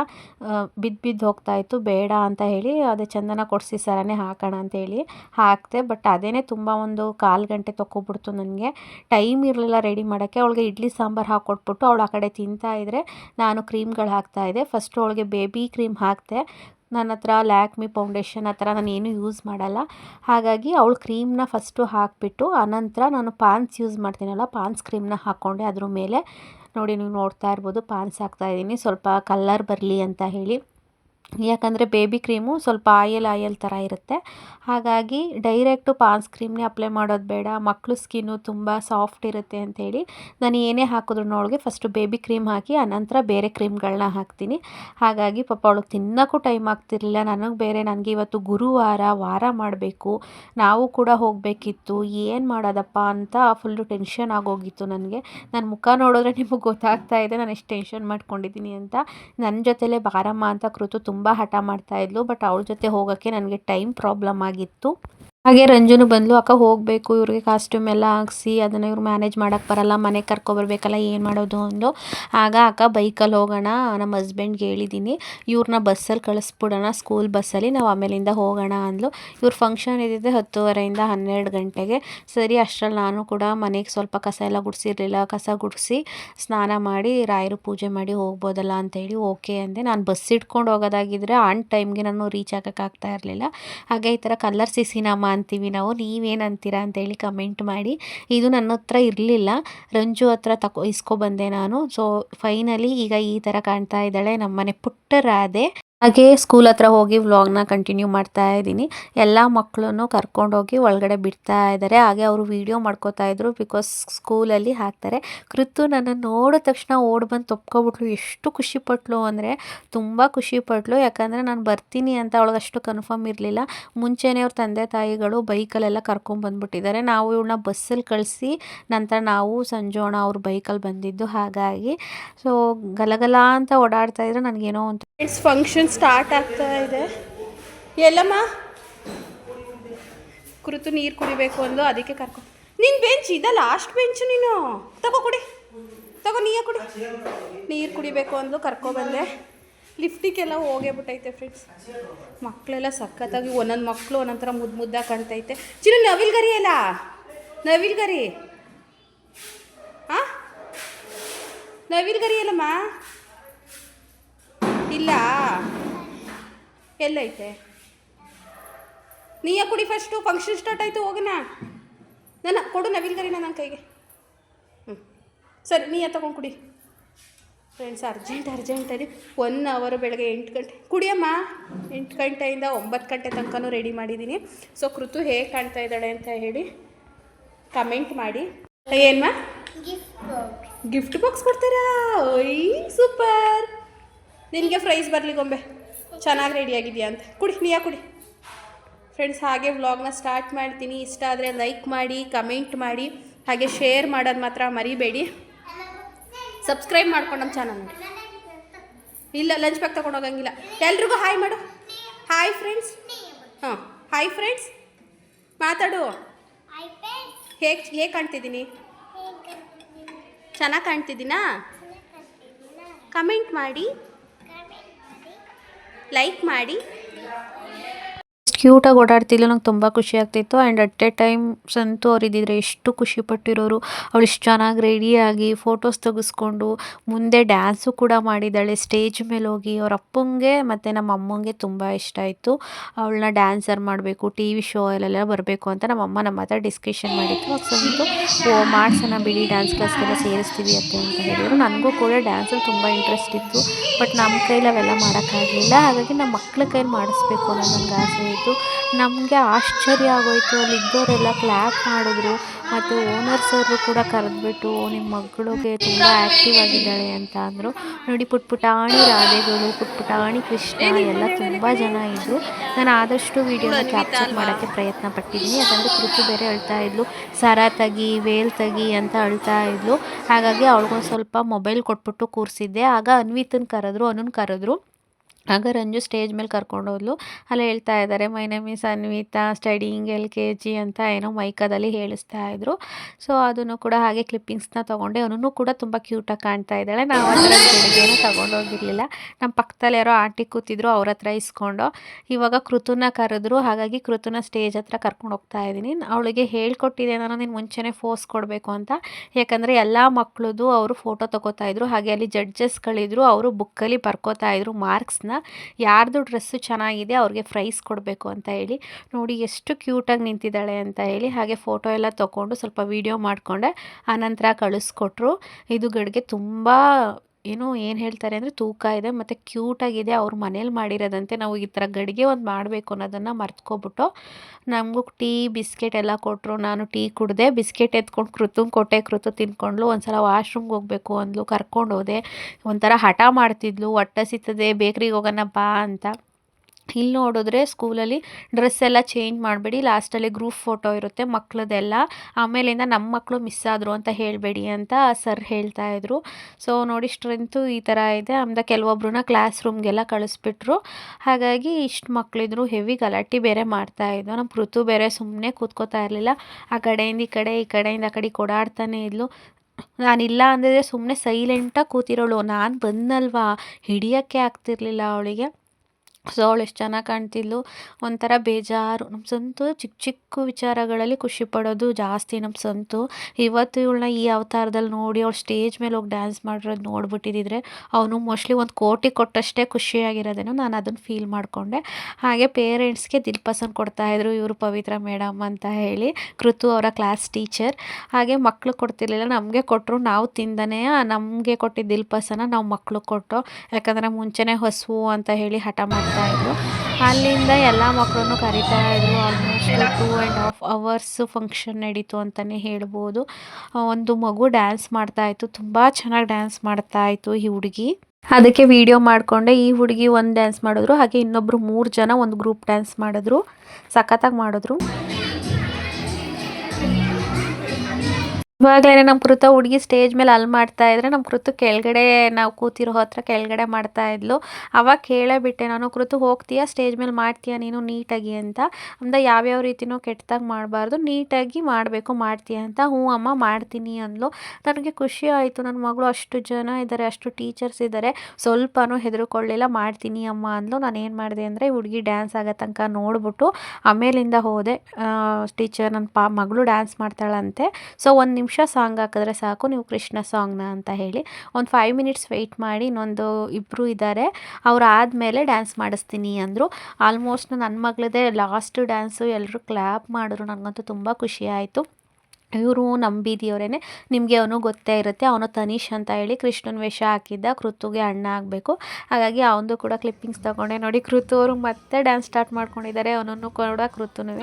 ಬಿದ್ದು ಬಿದ್ದು ಹೋಗ್ತಾ ಇತ್ತು. ಬೇಡ ಅಂತ ಹೇಳಿ ಅದೇ ಚಂದನ ಕೊಡಿಸಿ ಸರನೇ ಹಾಕೋಣ ಅಂತ ಹೇಳಿ ಹಾಕಿದೆ. ಬಟ್ ಅದೇ ತುಂಬ ಒಂದು ಕಾಲು ಗಂಟೆ ತೊಗೊಬಿಡ್ತು ನನಗೆ. ಟೈಮ್ ಇರಲಿಲ್ಲ ರೆಡಿ ಮಾಡೋಕ್ಕೆ. ಅವಳಿಗೆ ಇಡ್ಲಿ ಸಾಂಬಾರು ಹಾಕ್ಕೊಟ್ಬಿಟ್ಟು ಅವಳು ಆ ಕಡೆ ತಿಂತಾಯಿದ್ರೆ ನಾನು ಕ್ರೀಮ್ಗಳು ಹಾಕ್ತಾಯಿದ್ದೆ ಫಸ್ಟು ಅವಳಿಗೆ ಬೇಬಿ ಕ್ರೀಮ್ ಹಾಕಿದೆ. ನನ್ನ ಹತ್ರ ಲ್ಯಾಕ್ಮಿ ಫೌಂಡೇಶನ್ ಆ ಥರ ನಾನು ಏನು ಯೂಸ್ ಮಾಡಲ್ಲ. ಹಾಗಾಗಿ ಅವಳು ಕ್ರೀಮ್ನ ಫಸ್ಟು ಹಾಕಿಬಿಟ್ಟು, ಆನಂತರ ನಾನು ಪಾನ್ಸ್ ಯೂಸ್ ಮಾಡ್ತೀನಲ್ಲ, ಪಾನ್ಸ್ ಕ್ರೀಮ್ನ ಹಾಕ್ಕೊಂಡೆ ಅದ್ರ ಮೇಲೆ ನೋಡಿ, ನೀವು ನೋಡ್ತಾ ಇರ್ಬೋದು, ಪಾನ್ಸ್ ಹಾಕ್ತಾಯಿದ್ದೀನಿ ಸ್ವಲ್ಪ ಕಲ್ಲರ್ ಬರಲಿ ಅಂತ ಹೇಳಿ. ಯಾಕಂದರೆ ಬೇಬಿ ಕ್ರೀಮು ಸ್ವಲ್ಪ ಆಯಲ್ ಆಯಲ್ ಥರ ಇರುತ್ತೆ. ಹಾಗಾಗಿ ಡೈರೆಕ್ಟು ಪಾನ್ಸ್ ಕ್ರೀಮ್ನೇ ಅಪ್ಲೈ ಮಾಡೋದು ಬೇಡ. ಮಕ್ಕಳು ಸ್ಕಿನ್ನು ತುಂಬ ಸಾಫ್ಟ್ ಇರುತ್ತೆ ಅಂಥೇಳಿ ನಾನು ಏನೇ ಹಾಕಿದ್ರು ಅವಳಿಗೆ ಫಸ್ಟು ಬೇಬಿ ಕ್ರೀಮ್ ಹಾಕಿ, ಆನಂತರ ಬೇರೆ ಕ್ರೀಮ್ಗಳನ್ನ ಹಾಕ್ತೀನಿ. ಹಾಗಾಗಿ ಪಾಪ ಅವಳಿಗೆ ತಿನ್ನೋಕ್ಕೂ ಟೈಮ್ ಆಗ್ತಿರಲಿಲ್ಲ. ನನಗೆ ಬೇರೆ, ನನಗೆ ಇವತ್ತು ಗುರುವಾರ ವಾರ ಮಾಡಬೇಕು. ನಾವು ಕೂಡ ಹೋಗಬೇಕಿತ್ತು. ಏನು ಮಾಡೋದಪ್ಪ ಅಂತ ಫುಲ್ಲು ಟೆನ್ಷನ್ ಆಗೋಗಿತ್ತು ನನಗೆ. ನನ್ನ ಮುಖ ನೋಡಿದ್ರೆ ನಿಮಗೆ ಗೊತ್ತಾಗ್ತಾ ಇದೆ. ನಾನು ಎಷ್ಟು ಟೆನ್ಷನ್ ಮಾಡ್ಕೊಂಡಿದ್ದೀನಿ ಅಂತ. ನನ್ನ ಜೊತೆಲೇ ಬಾರಮ್ಮ ಅಂತ ಕೃತು ಹಠ ಮಾಡ್ತಾಯಿದ್ಲು ಬಟ್ ಅವಳ ಜೊತೆ ಹೋಗೋಕ್ಕೆ ನನಗೆ ಟೈಮ್ ಪ್ರಾಬ್ಲಮ್ ಆಗಿತ್ತು. ಹಾಗೆ ರಂಜುನು ಬಂದ್ಲು. ಅಕ್ಕ ಹೋಗಬೇಕು, ಇವ್ರಿಗೆ ಕಾಸ್ಟ್ಯೂಮ್ ಎಲ್ಲ ಹಾಕ್ಸಿ, ಅದನ್ನು ಇವ್ರು ಮ್ಯಾನೇಜ್ ಮಾಡೋಕ್ಕೆ ಬರಲ್ಲ, ಮನೆಗೆ ಕರ್ಕೊಬರ್ಬೇಕಲ್ಲ ಏನು ಮಾಡೋದು ಅಂದು ಆಗ ಅಕ್ಕ ಬೈಕಲ್ಲಿ ಹೋಗೋಣ ನಮ್ಮ ಹಸ್ಬೆಂಡ್ಗೆ ಹೇಳಿದ್ದೀನಿ ಇವ್ರನ್ನ ಬಸ್ಸಲ್ಲಿ ಕಳಿಸ್ಬಿಡೋಣ ಸ್ಕೂಲ್ ಬಸ್ಸಲ್ಲಿ ನಾವು ಆಮೇಲಿಂದ ಹೋಗೋಣ ಅಂದ್ಲು. ಇವ್ರ ಫಂಕ್ಷನ್ ಇದ್ದಿದ್ದೆ ಹತ್ತುವರೆಯಿಂದ ಹನ್ನೆರಡು ಗಂಟೆಗೆ. ಸರಿ, ಅಷ್ಟರಲ್ಲಿ ನಾನು ಕೂಡ ಮನೆಗೆ ಸ್ವಲ್ಪ ಕಸ ಎಲ್ಲ ಗುಡಿಸಿರ್ಲಿಲ್ಲ. ಕಸ ಗುಡಿಸಿ ಸ್ನಾನ ಮಾಡಿ, ರಾಯರು ಪೂಜೆ ಮಾಡಿ ಹೋಗ್ಬೋದಲ್ಲ ಅಂತೇಳಿ ಓಕೆ ಅಂದೆ. ನಾನು ಬಸ್ ಇಟ್ಕೊಂಡು ಹೋಗೋದಾಗಿದ್ದರೆ ಆನ್ ಟೈಮ್ಗೆ ನಾನು ರೀಚ್ ಆಗೋಕ್ಕಾಗ್ತಾ ಇರಲಿಲ್ಲ. ಹಾಗೆ ಈ ಥರ ಕಲರ್ ಸಿಸಿನಾಮ ಅಂತೀವಿ ನಾವು, ನೀವೇನು ಅಂತೀರಾ ಅಂತೇಳಿ ಕಮೆಂಟ್ ಮಾಡಿ. ಇದು ನನ್ನ ಹತ್ರ ಇರಲಿಲ್ಲ. ರಂಜು ಹತ್ರ ತಕೊ ಇಸ್ಕೊಬಂದೆ ನಾನು. ಸೊ ಫೈನಲಿ ಈಗ ಈ ಥರ ಕಾಣ್ತಾ ಇದ್ದಾಳೆ. ನಮ್ಮನೆ ಪುಟ್ಟ ರಾಧೆ ಹಾಗೆ ಸ್ಕೂಲ್ ಹತ್ರ ಹೋಗಿ ವ್ಲಾಗ್ನ ಕಂಟಿನ್ಯೂ ಮಾಡ್ತಾ ಇದ್ದೀನಿ. ಎಲ್ಲ ಮಕ್ಕಳನ್ನು ಕರ್ಕೊಂಡೋಗಿ ಒಳಗಡೆ ಬಿಡ್ತಾ ಇದ್ದಾರೆ. ಹಾಗೆ ಅವರು ವಿಡಿಯೋ ಮಾಡ್ಕೋತಾ ಇದ್ರು ಬಿಕಾಸ್ ಸ್ಕೂಲಲ್ಲಿ ಹಾಕ್ತಾರೆ. ಕೃತು ನನ್ನ ನೋಡಿದ ತಕ್ಷಣ ಓಡ್ ಬಂದು ತೊಪ್ಕೊಬಿಟ್ಲು ಎಷ್ಟು ಖುಷಿಪಟ್ಲು ಅಂದರೆ ತುಂಬ ಖುಷಿಪಟ್ಲು ಯಾಕಂದರೆ ನಾನು ಬರ್ತೀನಿ ಅಂತ ಅವಳಿಗೆ ಅಷ್ಟು ಕನ್ಫರ್ಮ್ ಇರಲಿಲ್ಲ. ಮುಂಚೆನೇ ಅವ್ರ ತಂದೆ ತಾಯಿಗಳು ಬೈಕಲ್ಲೆಲ್ಲ ಕರ್ಕೊಂಬಂದ್ಬಿಟ್ಟಿದ್ದಾರೆ ನಾವು ಇವಳನ್ನ ಬಸ್ಸಲ್ಲಿ ಕಳಿಸಿ ನಂತರ ನಾವು ಸಂಜೋಣ ಅವ್ರ ಬೈಕಲ್ಲಿ ಬಂದಿದ್ದು ಹಾಗಾಗಿ. ಸೊ ಗಲಗಲ ಅಂತ ಓಡಾಡ್ತಾ ಇದ್ರೆ ನನಗೇನೋ ಒಂದು ಇಟ್ಸ್ ಫಂಕ್ಷನ್ ಸ್ಟಾರ್ಟ್ ಆಗ್ತಾ ಇದೆ? ಎಲ್ಲಮ್ಮ? ಕುರಿತು ನೀರು ಕುಡಿಬೇಕು ಅಂದು ಅದಕ್ಕೆ ಕರ್ಕೊ ನಿನ್ನ ಬೆಂಚ್ ಇದ ಲಾಸ್ಟ್ ಬೆಂಚ್ ನೀನು. ತಗೋ ಕುಡಿ. ತಗೋ, ನೀಯ ಕುಡಿ. ನೀರು ಕುಡಿಬೇಕು ಅಂದು ಕರ್ಕೊಬಂದೆ ಲಿಫ್ಟಿಗೆಲ್ಲ ಹೋಗೇ ಬಿಟ್ಟೈತೆ ಫ್ರೆಂಡ್ಸ್ ಮಕ್ಕಳೆಲ್ಲ ಸಖತ್ತಾಗಿ ಒಂದೊಂದು ಮಕ್ಕಳು ಒಂದೊಂದು ಥರ ಮುದ್ದು ಮುದ್ದಾಗಿ ಕಾಣ್ತೈತೆ. ಚಿನ್ನು ನವಿಲ್ಗರಿ ಅಲ್ಲ? ನವಿಲ್ಗರಿ ಹಾಂ ನವಿಲ್ಗರಿ ಅಲ್ಲಮ್ಮ? ಎಲ್ಲೈತೆ? ನೀಯ ಕುಡಿ ಫಸ್ಟು ಫಂಕ್ಷನ್ ಸ್ಟಾರ್ಟ್ ಆಯಿತು ಹೋಗೋಣ. ನನ್ನ ಕೊಡು ನವಿಲ್ಗರಿನ ನನ್ನ ಕೈಗೆ. ಹ್ಞೂ ಸರಿ ನೀಯ ತಗೊಂಡು ಕುಡಿ. ಫ್ರೆಂಡ್ಸ್ ಅರ್ಜೆಂಟ್ ಅರ್ಜೆಂಟ್ ಅರ್ಜೆಂಟಲ್ಲಿ ಒನ್ ಅವರ್ ಬೆಳಗ್ಗೆ ಎಂಟು ಗಂಟೆ. ಕುಡಿಯಮ್ಮ. ಎಂಟು ಗಂಟೆಯಿಂದ ಒಂಬತ್ತು ಗಂಟೆ ತನಕನೂ ರೆಡಿ ಮಾಡಿದ್ದೀನಿ. ಸೊ ಕೃತು ಹೇಗೆ ಕಾಣ್ತಾ ಇದ್ದಾಳೆ ಅಂತ ಹೇಳಿ ಕಮೆಂಟ್ ಮಾಡಿ. ಏನ್ಮಾ? ಗಿಫ್ಟ್ ಬಾಕ್ಸ್ ಕೊಡ್ತಾರಾ? ಓಯ್ ಸೂಪರ್ ನಿನಗೆ ಪ್ರೈಸ್ ಬರಲಿ ಗೊಂಬೆ ಚೆನ್ನಾಗಿ ರೆಡಿ ಆಗಿದೆಯಾ ಅಂತ. ಕುಡಿ ನೀಯಾ ಕುಡಿ. ಫ್ರೆಂಡ್ಸ್ ಹಾಗೆ ವ್ಲಾಗ್ನ ಸ್ಟಾರ್ಟ್ ಮಾಡ್ತೀನಿ. ಇಷ್ಟ ಆದರೆ ಲೈಕ್ ಮಾಡಿ ಕಮೆಂಟ್ ಮಾಡಿ. ಹಾಗೆ ಶೇರ್ ಮಾಡೋದು ಮಾತ್ರ ಮರಿಬೇಡಿ. ಸಬ್ಸ್ಕ್ರೈಬ್ ಮಾಡ್ಕೊಂಡು ನಮ್ಮ ಚಾನಲ್ ಇಲ್ಲ ಲಂಚ್ ಬ್ಯಾಗ್ ತಗೊಂಡು ಹೋಗಂಗಿಲ್ಲ. ಎಲ್ರಿಗೂ ಹಾಯ್ ಮಾಡು. ಹಾಯ್ ಫ್ರೆಂಡ್ಸ್ ಹಾಂ ಹಾಯ್ ಫ್ರೆಂಡ್ಸ್ ಮಾತಾಡು. ಹೇಗೆ ಹೇಗೆ ಕಾಣ್ತಿದ್ದೀನಿ? ಚೆನ್ನಾಗಿ ಕಾಣ್ತಿದ್ದೀನಾ? ಕಮೆಂಟ್ ಮಾಡಿ. ಲೈಕ್ ಮಾಡಿ ಕ್ಯೂಟಾಗಿ ಓಡಾಡ್ತಿದ್ಲು, ನಂಗೆ ತುಂಬ ಖುಷಿ ಆಗ್ತಿತ್ತು. ಆ್ಯಂಡ್ ಅಟ್ ಎ ಟೈಮ್ಸ್ ಅಂತೂ ಅವ್ರು ಇದ್ದಿದ್ರೆ ಎಷ್ಟು ಖುಷಿ ಪಟ್ಟಿರೋರು ಅವಳು ಇಷ್ಟು ಚೆನ್ನಾಗಿ ರೆಡಿಯಾಗಿ ಫೋಟೋಸ್ ತೆಗೆಸ್ಕೊಂಡು, ಮುಂದೆ ಡ್ಯಾನ್ಸು ಕೂಡ ಮಾಡಿದ್ದಾಳೆ ಸ್ಟೇಜ್ ಮೇಲೆ ಹೋಗಿ ಅವ್ರ ಅಪ್ಪಂಗೆ ಮತ್ತು ನಮ್ಮ ಅಮ್ಮಂಗೆ ತುಂಬ ಇಷ್ಟ ಆಯಿತು. ಅವಳನ್ನ ಡ್ಯಾನ್ಸರ್ ಮಾಡಬೇಕು ಟಿ ವಿ ಶೋ ಅಲ್ಲೆಲ್ಲ ಬರಬೇಕು ಅಂತ ನಮ್ಮ ಅಮ್ಮ ನಮ್ಮ ಹತ್ರ ಡಿಸ್ಕಷನ್ ಮಾಡಿತ್ತು ಅವಾಗ ಸಂತು, ಓ, ಮಾಡ್ಸೋಣ ಬಿಡಿ ಡ್ಯಾನ್ಸ್ ಕ್ಲಾಸ್ಗೆಲ್ಲ ಸೇರಿಸ್ತೀವಿ ಅತ್ತೆ ಅಂತ ಹೇಳಿದರು. ನನಗೂ ಕೂಡ ಡ್ಯಾನ್ಸಲ್ಲಿ ತುಂಬ ಇಂಟ್ರೆಸ್ಟ್ ಇತ್ತು. ಬಟ್ ನಮ್ಮ ಕೈಲಿ ಅವೆಲ್ಲ ಮಾಡೋಕ್ಕಾಗಲಿಲ್ಲ. ಹಾಗಾಗಿ ನಮ್ಮ ಮಕ್ಕಳ ಕೈಲಿ ಮಾಡಿಸ್ಬೇಕು ಅನ್ನೋ ನನಗೆ ಆಸೆ ಇತ್ತು. ನಮಗೆ ಆಶ್ಚರ್ಯ ಆಗೋಯ್ತು. ಅಲ್ಲಿ ಇದ್ದವರೆಲ್ಲ ಕ್ಲ್ಯಾಪ್ ಮಾಡಿದ್ರು. ಮತ್ತು ಓನರ್ಸ್ ಅವರು ಕೂಡ ಕರೆದ್ಬಿಟ್ಟು ನಿಮ್ಮ ಮಗಳಿಗೆ ತುಂಬ ಆ್ಯಕ್ಟಿವ್ ಆಗಿದ್ದಾಳೆ ಅಂತ ಅಂದರು. ನೋಡಿ ಪುಟ್ ಪುಟಾಣಿ ರಾಧೆಗಳು ಪುಟ್ ಪುಟಾಣಿ ಕೃಷ್ಣ ಎಲ್ಲ ತುಂಬ ಜನ ಇದ್ದರು ನಾನು ಆದಷ್ಟು ವೀಡಿಯೋನ ಕ್ಯಾಪ್ಚರ್ ಮಾಡೋಕ್ಕೆ ಪ್ರಯತ್ನ ಪಟ್ಟಿದ್ದೀನಿ. ಯಾಕಂದರೆ ಕೃತಿ ಬೇರೆ ಅಳ್ತಾ ಇದ್ಲು. ಸರ ತೆಗಿ ವೇಲ್ ತೆಗಿ ಅಂತ ಅಳ್ತಾ ಇದ್ಲು. ಹಾಗಾಗಿ ಅವಳಿಗೊಂದು ಸ್ವಲ್ಪ ಮೊಬೈಲ್ ಕೊಟ್ಬಿಟ್ಟು ಕೂರಿಸಿದ್ದೆ. ಆಗ ಅನ್ವಿತನ ಕರೆದ್ರು ಅನುನ್ ಕರೆದ್ರು. ಆಗ ರಂಜು ಸ್ಟೇಜ್ ಮೇಲೆ ಕರ್ಕೊಂಡು ಹೋದ್ಲು. ಅಲ್ಲಿ ಹೇಳ್ತಾ ಇದ್ದಾರೆ, my name is Anvita studying L K G ಅಂತ ಏನೋ ಮೈಕದಲ್ಲಿ ಹೇಳಿಸ್ತಾ ಇದ್ರು. ಸೊ ಅದನ್ನು ಕೂಡ ಹಾಗೆ ಕ್ಲಿಪ್ಪಿಂಗ್ಸ್ನ ತೊಗೊಂಡೆ. ಅವನು ಕೂಡ ತುಂಬ ಕ್ಯೂಟಾಗಿ ಕಾಣ್ತಾ ಇದ್ದಾಳೆ. ನಾವು ಆ ಥರ ಗಡಿಗೆನೂ ತೊಗೊಂಡೋಗಿರಲಿಲ್ಲ ನಮ್ಮ ಪಕ್ಕದಲ್ಲಿ ಯಾರೋ ಆಂಟಿ ಕೂತಿದ್ರು, ಅವ್ರ ಹತ್ರ ಇಸ್ಕೊಂಡು. ಇವಾಗ ಕೃತುನ ಕರೆದ್ರು. ಹಾಗಾಗಿ ಕೃತುನ ಸ್ಟೇಜ್ ಹತ್ರ ಕರ್ಕೊಂಡು ಹೋಗ್ತಾ ಇದ್ದೀನಿ. ಅವಳಿಗೆ ಹೇಳ್ಕೊಟ್ಟಿದ್ದೆ ನಾನು, ನೀನು ಮುಂಚೆನೇ ಫೋರ್ಸ್ ಕೊಡಬೇಕು ಅಂತ. ಯಾಕಂದರೆ ಎಲ್ಲ ಮಕ್ಕಳದು ಅವರು ಫೋಟೋ ತಗೋತಾ ಇದ್ರು. ಹಾಗೆ ಅಲ್ಲಿ ಜಡ್ಜಸ್ಗಳಿದ್ರು ಅವರು ಬುಕ್ಕಲ್ಲಿ ಬರ್ಕೋತಾ ಇದ್ರು ಮಾರ್ಕ್ಸ್ನ ಯಾರ್ದು ಡ್ರೆಸ್ಸು ಚೆನ್ನಾಗಿದೆ ಅವ್ರಿಗೆ ಪ್ರೈಸ್ ಕೊಡಬೇಕು ಅಂತ ಹೇಳಿ, ನೋಡಿ ಎಷ್ಟು ಕ್ಯೂಟಾಗಿ ನಿಂತಿದ್ದಾಳೆ ಅಂತ ಹೇಳಿ ಹಾಗೆ ಫೋಟೋ ಎಲ್ಲ ತೊಗೊಂಡು ಸ್ವಲ್ಪ ವೀಡಿಯೋ ಮಾಡಿಕೊಂಡೆ, ಆನಂತರ ಕಳಿಸ್ಕೊಟ್ರು. ಇದು ಗಡಿಗೆ ತುಂಬ ಏನು ಏನು ಹೇಳ್ತಾರೆ ಅಂದರೆ ತೂಕ ಇದೆ, ಮತ್ತು ಕ್ಯೂಟಾಗಿದೆ, ಅವ್ರ ಮನೇಲಿ ಮಾಡಿರೋದಂತೆ ನಾವು ಈ ಥರ ಗಡಿಗೆ ಒಂದು ಮಾಡಬೇಕು ಅನ್ನೋದನ್ನು ಮರ್ತ್ಕೊಬಿಟ್ಟು ನಮಗೂ ಟೀ, ಬಿಸ್ಕೆಟ್ ಎಲ್ಲ ಕೊಟ್ಟರು ನಾನು ಟೀ ಕುಡಿದೆ, ಬಿಸ್ಕೆಟ್ ಎತ್ಕೊಂಡು ಕೃತು ಕೊಟ್ಟೆ ಕೃತು ತಿನ್ಕೊಂಡ್ಲು. ಒಂದು ಸಲ ವಾಶ್ರೂಮ್ಗೆ ಹೋಗಬೇಕು ಅಂದ್ಲು. ಕರ್ಕೊಂಡು ಹೋದೆ. ಒಂಥರ ಹಠ ಮಾಡ್ತಿದ್ಲು. ಹೊಟ್ಟೆ ಸಿಗ್ತದೆ ಬೇಕ್ರಿಗೆ ಹೋಗೋಣ ಬಾ ಅಂತ. ಇಲ್ಲಿ ನೋಡಿದ್ರೆ ಸ್ಕೂಲಲ್ಲಿ ಡ್ರೆಸ್ ಎಲ್ಲ ಚೇಂಜ್ ಮಾಡಬೇಡಿ. ಲಾಸ್ಟಲ್ಲಿ ಗ್ರೂಪ್ ಫೋಟೋ ಇರುತ್ತೆ ಮಕ್ಕಳದೆಲ್ಲ ಆಮೇಲಿಂದ ನಮ್ಮ ಮಕ್ಕಳು ಮಿಸ್ ಆದರು ಅಂತ ಹೇಳಬೇಡಿ ಅಂತ ಸರ್ ಹೇಳ್ತಾ ಇದ್ರು. ಸೊ ನೋಡಿ ಸ್ಟ್ರೆಂತು ಈ ಥರ ಇದೆ. ಅಂದ ಕೆಲವೊಬ್ರನ್ನ ಕ್ಲಾಸ್ ರೂಮ್ಗೆಲ್ಲ ಕಳಿಸ್ಬಿಟ್ರು. ಹಾಗಾಗಿ ಇಷ್ಟು ಮಕ್ಕಳಿದ್ರು ಹೆವಿ ಗಲಾಟೆ ಬೇರೆ ಮಾಡ್ತಾ ನಮ್ಮ ಋತು ಬೇರೆ ಸುಮ್ಮನೆ ಕೂತ್ಕೋತಾ ಇರಲಿಲ್ಲ. ಆ ಕಡೆಯಿಂದ ಈ ಕಡೆ, ಈ ಕಡೆಯಿಂದ ಆ ಕಡೆ ಕೊಡಾಡ್ತಾನೆ ಇದ್ಲು. ನಾನಿಲ್ಲ ಅಂದರೆ ಸುಮ್ಮನೆ ಸೈಲೆಂಟಾಗಿ ಕೂತಿರೋಳು. ನಾನು ಬಂದಲ್ವಾ? ಹಿಡಿಯೋಕ್ಕೆ ಆಗ್ತಿರ್ಲಿಲ್ಲ ಅವಳಿಗೆ. ಸೊ ಅವಳು ಎಷ್ಟು ಚೆನ್ನಾಗಿ ಕಾಣ್ತಿದ್ಲು. ಒಂಥರ ಬೇಜಾರು. ನಮ್ಮ ಸಂತು ಚಿಕ್ಕ ಚಿಕ್ಕ ವಿಚಾರಗಳಲ್ಲಿ ಖುಷಿ ಪಡೋದು ಜಾಸ್ತಿ ನಮ್ಮ ಸಂತು. ಇವತ್ತು ಇವಳನ್ನ ಈ ಅವತಾರದಲ್ಲಿ ನೋಡಿ ಅವಳು ಸ್ಟೇಜ್ ಮೇಲೆ ಹೋಗಿ ಡ್ಯಾನ್ಸ್ ಮಾಡಿರೋದು ನೋಡ್ಬಿಟ್ಟಿದ್ದಿದ್ರೆ ಅವನು ಮೋಸ್ಟ್ಲಿ ಒಂದು ಕೋಟಿ ಕೊಟ್ಟಷ್ಟೇ ಖುಷಿಯಾಗಿರೋದೇನೋ ನಾನು ಅದನ್ನು ಫೀಲ್ ಮಾಡಿಕೊಂಡೆ. ಹಾಗೆ ಪೇರೆಂಟ್ಸ್ಗೆ ದಿಲ್ಪಸನ್ ಕೊಡ್ತಾಯಿದ್ರು ಇವರು ಪವಿತ್ರ ಮೇಡಮ್ ಅಂತ ಹೇಳಿ. ಕೃತು ಅವರ ಕ್ಲಾಸ್ ಟೀಚರ್. ಹಾಗೆ ಮಕ್ಕಳು ಕೊಡ್ತಿರ್ಲಿಲ್ಲ. ನಮಗೆ ಕೊಟ್ಟರು ನಾವು ತಿಂದನೇ ನಮಗೆ ಕೊಟ್ಟಿದ್ದ ದಿಲ್ಪಸನ ನಾವು ಮಕ್ಕಳು ಕೊಟ್ಟು. ಯಾಕಂದರೆ ಮುಂಚೆನೇ ಹೊಸವು ಅಂತ ಹೇಳಿ ಹಠ ಮಾಡ್ತಾಯಿದ್ರು ಅಲ್ಲಿಂದ ಎಲ್ಲ ಮಕ್ಕಳನ್ನು ಕರಿತಾ ಇದ್ರು. Almost two and half hours function ನಡೀತು ಅಂತಲೇ ಹೇಳ್ಬೋದು. ಒಂದು ಮಗು ಡ್ಯಾನ್ಸ್ ಮಾಡ್ತಾ ಇತ್ತು. ತುಂಬ ಚೆನ್ನಾಗಿ ಡ್ಯಾನ್ಸ್ ಮಾಡ್ತಾ ಇತ್ತು ಈ ಹುಡುಗಿ. ಅದಕ್ಕೆ ವಿಡಿಯೋ ಮಾಡಿಕೊಂಡೆ. ಈ ಹುಡುಗಿ ಒಂದು ಡ್ಯಾನ್ಸ್ ಮಾಡಿದ್ರು. ಹಾಗೆ ಇನ್ನೊಬ್ಬರು ಮೂರು ಜನ ಒಂದು ಗ್ರೂಪ್ ಡ್ಯಾನ್ಸ್ ಮಾಡಿದ್ರು. ಸಖತ್ತಾಗಿ ಮಾಡಿದ್ರು. ಇವಾಗಲೇ ನಮ್ಮ ಕೃತ ಹುಡುಗಿ ಸ್ಟೇಜ್ ಮೇಲೆ ಅಲ್ಲಿ ಮಾಡ್ತಾ ಇದ್ರೆ ನಮ್ಮ ಕೃತು ಕೆಳಗಡೆ ನಾವು ಕೂತಿರೋ ಹತ್ರ ಕೆಳಗಡೆ ಮಾಡ್ತಾ ಇದ್ಲು. ಅವಾಗ ಕೇಳೇ ಬಿಟ್ಟೆ ನಾನು, ಕೃತು ಹೋಗ್ತೀಯಾ? ಸ್ಟೇಜ್ ಮೇಲೆ ಮಾಡ್ತೀಯಾ ನೀನು ನೀಟಾಗಿ ಅಂತ? ಅಂದ, ಯಾವ್ಯಾವ ರೀತಿನೂ ಕೆಟ್ಟದಾಗಿ ಮಾಡಬಾರ್ದು, ನೀಟಾಗಿ ಮಾಡಬೇಕು, ಮಾಡ್ತೀಯ ಅಂತ? ಹ್ಞೂ ಅಮ್ಮ, ಮಾಡ್ತೀನಿ ಅಂದ್ಲು. ನನಗೆ ಖುಷಿ ಆಯಿತು. ನನ್ನ ಮಗಳು ಅಷ್ಟು ಜನ ಇದ್ದಾರೆ ಅಷ್ಟು ಟೀಚರ್ಸ್ ಇದ್ದಾರೆ ಸ್ವಲ್ಪನೂ ಹೆದರ್ಕೊಳ್ಳಿಲ್ಲ. ಮಾಡ್ತೀನಿ ಅಮ್ಮ ಅಂದ್ಲು. ನಾನು ಏನು ಮಾಡಿದೆ ಅಂದರೆ ಹುಡುಗಿ ಡ್ಯಾನ್ಸ್ ಆಗೋ ತನಕ ನೋಡ್ಬಿಟ್ಟು ಆಮೇಲಿಂದ ಹೋದೆ. ಟೀಚರ್ ನನ್ನ ಪಾ, ಮಗಳು ಡ್ಯಾನ್ಸ್ ಮಾಡ್ತಾಳಂತೆ. ಸೊ, ಒಂದು ನಿಮಿಷ ಸಾಂಗ್ ಹಾಕಿದ್ರೆ ಸಾಕು, ನೀವು ಕೃಷ್ಣ ಸಾಂಗ್ನ ಅಂತ ಹೇಳಿ. ಒಂದು ಫೈವ್ ಮಿನಿಟ್ಸ್ ವೆಯ್ಟ್ ಮಾಡಿ ಇನ್ನೊಂದು ಇಬ್ಬರು ಇದ್ದಾರೆ ಅವ್ರು ಆದಮೇಲೆ ಡ್ಯಾನ್ಸ್ ಮಾಡಿಸ್ತೀನಿ ಅಂದರು. ಆಲ್ಮೋಸ್ಟ್ ನನ್ನ ಮಗಳದೇ ಲಾಸ್ಟ್ ಡ್ಯಾನ್ಸು ಎಲ್ಲರೂ ಕ್ಲ್ಯಾಪ್ ಮಾಡಿದ್ರು. ನನಗಂತೂ ತುಂಬ ಖುಷಿ ಆಯಿತು. ಇವರು ನಂಬಿದಿಯವರೇನೆ ಬೀದಿಯವರೇನೆ ನಿಮಗೆ ಅವನು ಗೊತ್ತೇ ಇರುತ್ತೆ, ಅವನು ತನೀಶ್ ಅಂತ ಹೇಳಿ ಕೃಷ್ಣನ ವೇಷ ಹಾಕಿದ್ದ ಕೃತುಗೆ ಅಣ್ಣ ಆಗಬೇಕು. ಹಾಗಾಗಿ ಅವನದು ಕೂಡ ಕ್ಲಿಪ್ಪಿಂಗ್ಸ್ ತೊಗೊಂಡೆ. ನೋಡಿ ಕೃತು ಅವರು ಮತ್ತೆ ಡ್ಯಾನ್ಸ್ ಸ್ಟಾರ್ಟ್ ಮಾಡ್ಕೊಂಡಿದ್ದಾರೆ, ಅವನನ್ನು ಕೂಡ ಕೃತುನೂ